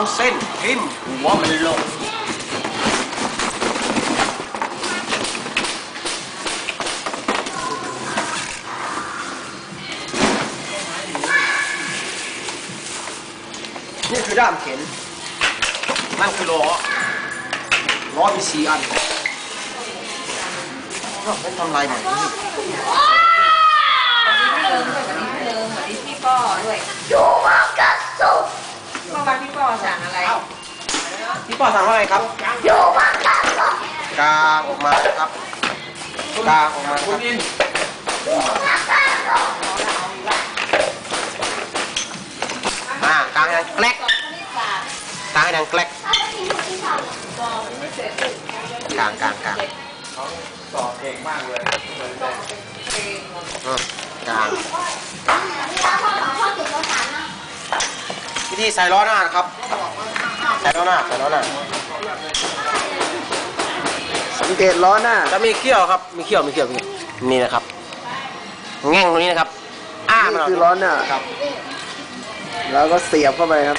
องเส้นทิ่มหัวมันลง นี่คือด้ามเข็น นั่นคือล้อ ล้อมีสี่อันก็เป็นทำลายหน่อย สวัสดีพี่เลิงด้วยสวัสดีพี่เลิงสวัสดีพี่ป้อด้วยพ่อบ้านพี่ป้อสั่งอะไร พี่ป้อสั่งว่า ไงครับกางออกมาครับกางออกมาครับอ่ากางให้ดังแกลกกางให้ดังแกลกกางกางกางสอบเก่งมากเลยอืมกางวิธีใส่ล้อหน้านะครับ ใส่ล้อหน้าใส่ล้อหน้าสังเกตล้อหน้า จะมีเขี้ยวครับ มีเขี้ยว มีเขี้ยวมีนี่นะครับ แง่งตรงนี้นะครับ อ้านี่มันคือล้อหน้า ครับ แล้วก็เสียบเข้าไปครับ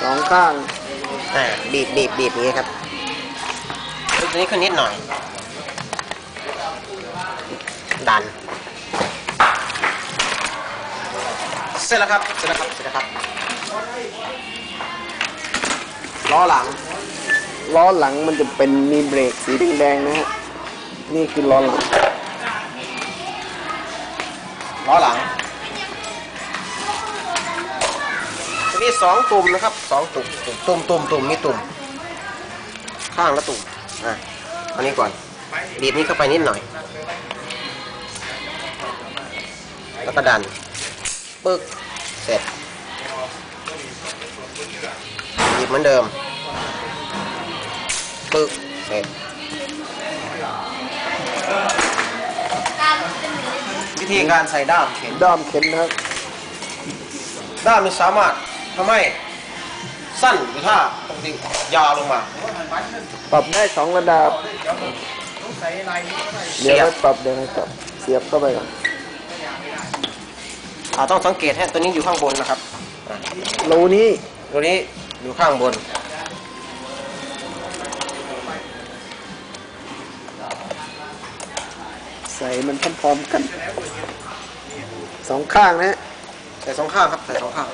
สองข้าง อ่าบีบบีบบีบอย่างนี้ครับตัวนี้ขึ้นนิดหน่อย ดัน ร็จแล้วครับ เสร็จแล้วครับ เสร็จแล้วครับ ล้อหลัง ล้อหลังมันจะเป็นมีเบรกสีแดงๆนะฮะ นี่คือล้อหลัง ล้อหลังจะมีสองตุ่มนะครับสองตุ่ม ตุ่มตุ่มตุ่มมีตุ่ม ข้างละตุ่ม อะอันนี้ก่อน บีบนี้เข้าไปนิดหน่อย แล้วก็ดัน ปึ๊กเสร็จบีบเหมือนเดิมปึ๊กเสร็จวิธีการใส่ด้ามเข็นด้อมเข็นนะครับ ด้ามนี้สามารถทำให้สั้นหรือถ้าปกติยาวลงมา ปรับได้สองระดับ เดี๋ยวเสียบให้ปรับเดี๋ยวให้ปรับเสียบเข้าไปก่อน อ่าต้องสังเกตให้ตัวนี้อยู่ข้างบนนะครับอะรูนี้ตัวนี้อยู่ข้างบน ใส่มันพร้อมๆกันสองข้างนะฮะใส่สองข้างครับ ใส่สองข้าง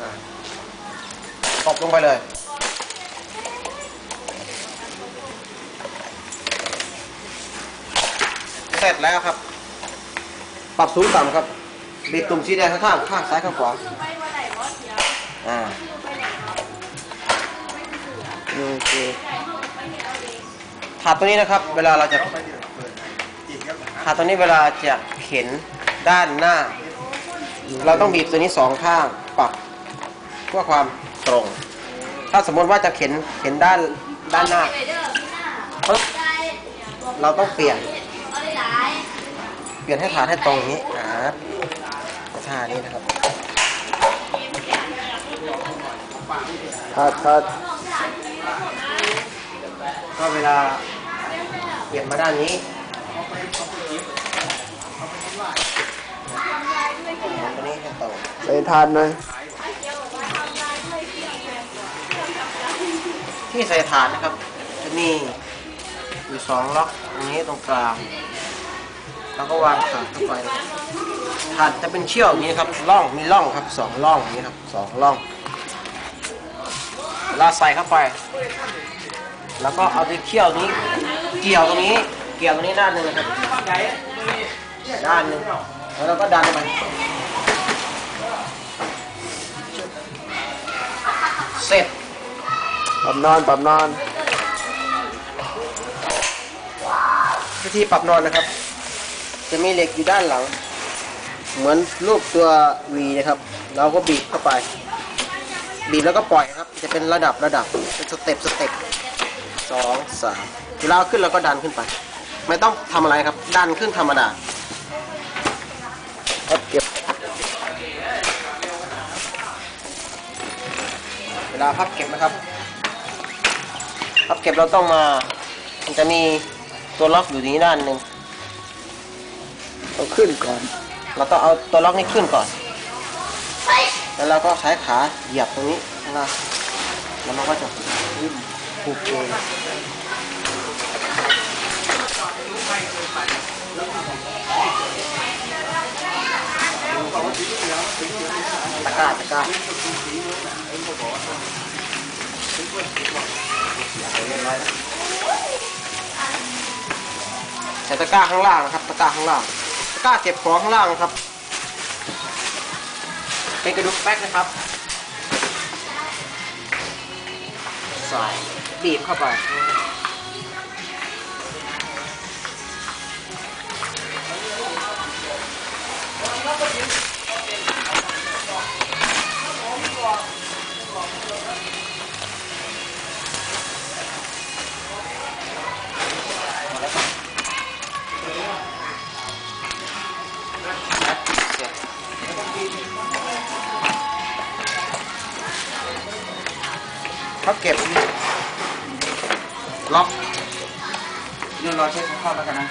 อะตบลงไปเลย เสร็จแล้วครับ ปรับสูงต่ำครับ บีบตุ่มสีแดงข้างข้างซ้ายข้างขวาอ่าโอเคถาดตัวนี้นะครับ เวลาเราจะถาดตัวนี้เวลาจะเข็นด้านหน้า เราต้องบีบตัวนี้สองข้างปรับเพื่อความตรง ถ้าสมมติว่าจะเข็นเข็นด้านด้านหน้าปึ๊บเราต้องเปลี่ยน เปลี่ยนให้ฐานให้ตรงนี้นะครับานี้นะครับถ้าถ้าก็เวลาเปลี่ยนมาด้านนี้ตัวนี้ให้ตรงใส่ทานหน่อยที่ใส่ฐานนะครับ จะมีอยู่สองล็อกตรงนี้ตรงกลาง แล้วก็วางถาดเข้าไป นะครับถาดจะเป็นเชี่ยวอย่างนี้นะครับร่องมีร่องครับสองร่องอย่างนี้ครับสองร่องเวลาใส่เข้าไป แล้วก็เอาตัวเขี้ยวนี้ เกี่ยวตรงนี้ เกี่ยวตรงนี้ด้านหนึ่งนะครับด้านหนึ่งแล้วเราก็ดันไปเสร็จปรับนอนปรับนอน วิธีปรับนอนนะครับ จะมีเหล็กอยู่ด้านหลัง เหมือนรูปตัว V นะครับ เราก็บีบเข้าไป บีบแล้วก็ปล่อยครับ จะเป็นระดับระดับเป็นสเต็ปสเต็ปสองสามเวลาขึ้นเราก็ดันขึ้นไป ไม่ต้องทำอะไรครับ ดันขึ้นธรรมดาพับเก็บเวลาพับเก็บนะครับ พับเก็บเราต้องมามันจะมีตัวล็อกอยู่นี้ด้านหนึ่งเอาขึ้นก่อน เราต้องเอาตัวล็อกนี้ขึ้นก่อน แล้วเราก็ใช้ขาเหยียบตรงนี้ข้างล่างแล้วมันก็จะผูกเองตะกร้าตะกร้าใส่ตะกร้าข้างล่างนะครับ ตะกร้าข้างล่าง กล้าเก็บของข้างล่างนะครับเป็นกระดูกแป๊กนะครับใส่บีบเข้าไป เขาเก็บล็อกเดี๋ยวรอเช็คสภาพแล้วกันนะ